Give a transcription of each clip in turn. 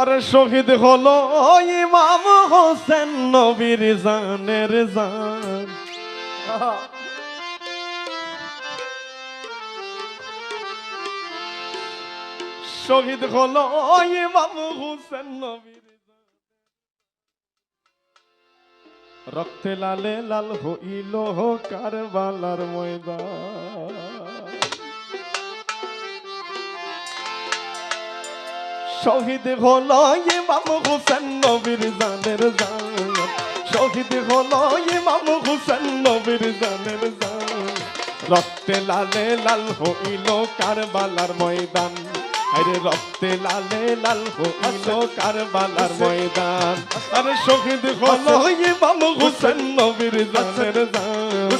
আরে শহীদ হলো ইমাম হোসেন নবীর জানের জান শহীদ হলো ইমাম হোসেন নবীর। রক্তে লালে লাল হইল কারবালার ময়দান শহীদ হলো ইমাম হুসেন নবীর জানের জান। শহীদ হলো ইমাম হুসেন নবীর জানের জান। রক্তে লালে লাল হইল কারবালার ময়দান। আরে রক্তে লালে লাল হইল কারবালার ময়দান। আরে শহীদ হলো ইমাম হুসেন নবীর জানের জান।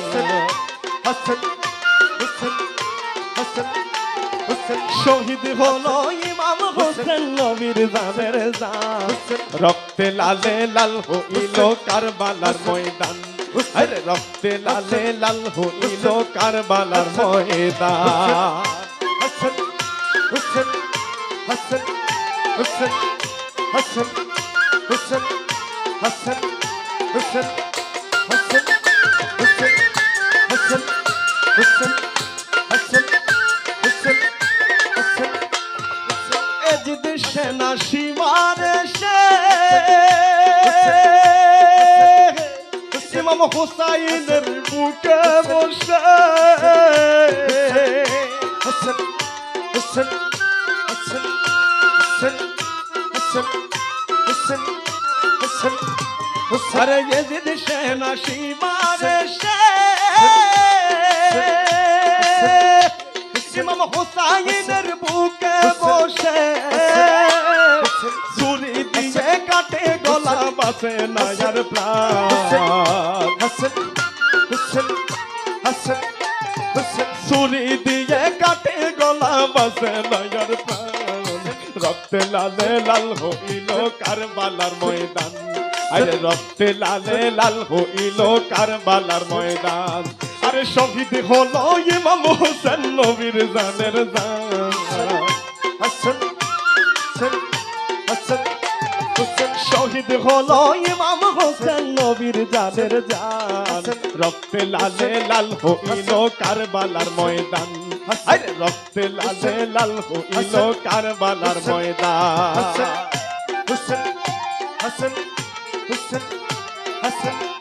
নবীর জানের জান রক্তে লালে লাল হইল কারবালার ময়দান আরে রক্তে লালে লাল হইল কারবালার ময়দান হুসেন হাসান হুসেন হাসান হুসেন হাসান হুসেন হাসান হুসেন হাসান হুসেন হাসান এজিদ সেনা সীমারে সে ইমাম হুসাইনের বুকে বসে। হাসান হুসেন হাসান হুসেন হাসান হুসেন হাসান হুসেন সেনা সীমারে সে বাসে নায়ার প্রাণ। হাসান হুসেন হাসান হুসেন ছুরি দিয়ে কাটে গলা, বাসে নায়ার প্রাণ। রক্তে লালে লাল হইল কারবালার ময়দান। আরে রক্তে লালে লাল হইল কারবালার ময়দান। আরে শহীদ হলো ইমাম হোসেন নবীর জানের জান। হাসান হুসেন শহীদ হলো ইমাম হোসেন নবীর জানের জান। রক্তে লালে লাল হইল কারবালার ময়দান। রক্তে লালে লাল হইল কারবালার ময়দান। হোসেন হোসেন হোসেন, হুসেন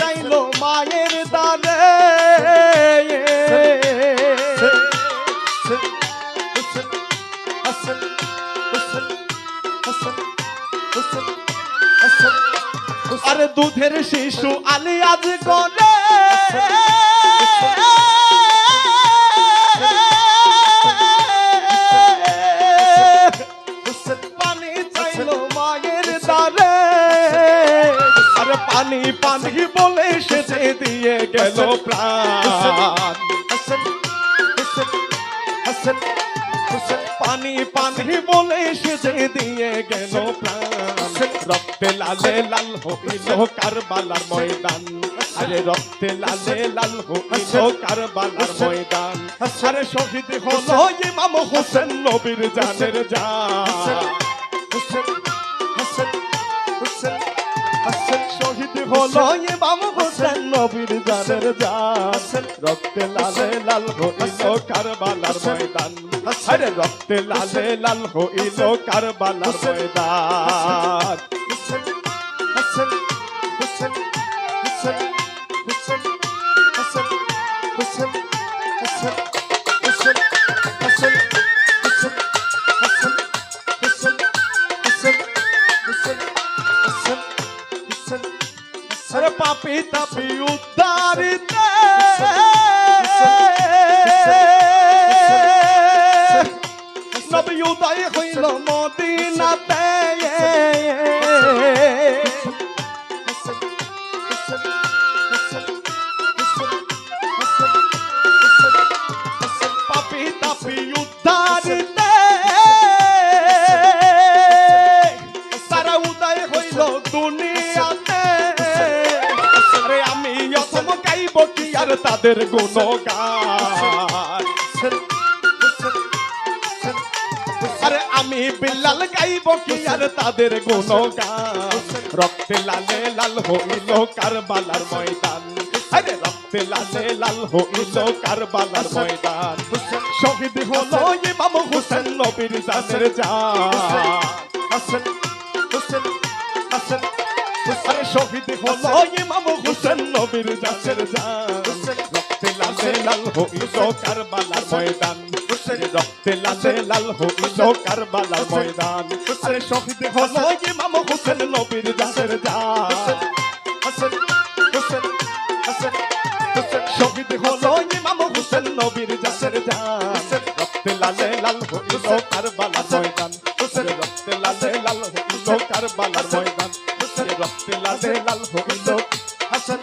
চাইলো মায়ের হাসান আরে দুধের শিশু আলিয়াজ করে হুসেন পানি চাইলো মায়ের আরে পানি পানি বলে সেজে দিয়ে গেল প্রাণ। পানি পানি বলে সেজে দিয়ে গেল প্রাণ। রক্তে লালে লাল হইল কারবালার ময়দান। আরে রক্তে লালে লাল হইল কারবালার ময়দান। আরে শহীদ হলো ইমাম হোসেন নবীর জানের জান। হলো ইমাম হোসেন নবীর জানের জান রক্তে লালে লাল হইল কারবালার ময়দান। আরে রক্তে লালে লাল হইল কারবালার ময়দান। পাপি তাপি উদ্ধারিতে নবী উদয় হইল মদিনাতে। তাদের গুণগান। আরে আমি বিল্লাল গাইব কি? আর তাদের গুণগান। রক্তে লালে লাল হইল কারবালার ময়দান। আরে রক্তে লালে লাল হইল কারবালার ময়দান। শহীদ হলো ইমাম হোসেন নবীর জানের জান হাসান, হুসেন, হাসান আরে শহীদ হলো ইমাম হোসেন নবীর জাসের জান। রক্তে লালে লাল হইল কারবালার ময়দান। রক্তে লালে লাল হইল কারবালার ময়দান। আরে শহীদ হলো ইমাম। হোসেন নবীর জান লালে হইল। হাসান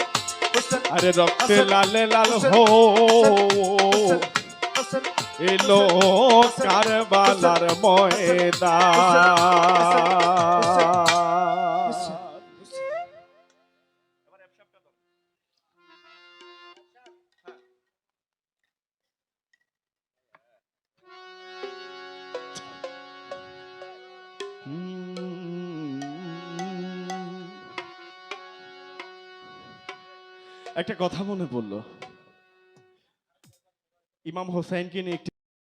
হুসেন আরে রক্তে লালে লাল হো। এলো কারবালার ময়দান। একটা কথা মনে পড়ল। ইমাম হোসেনকে নিয়ে একটি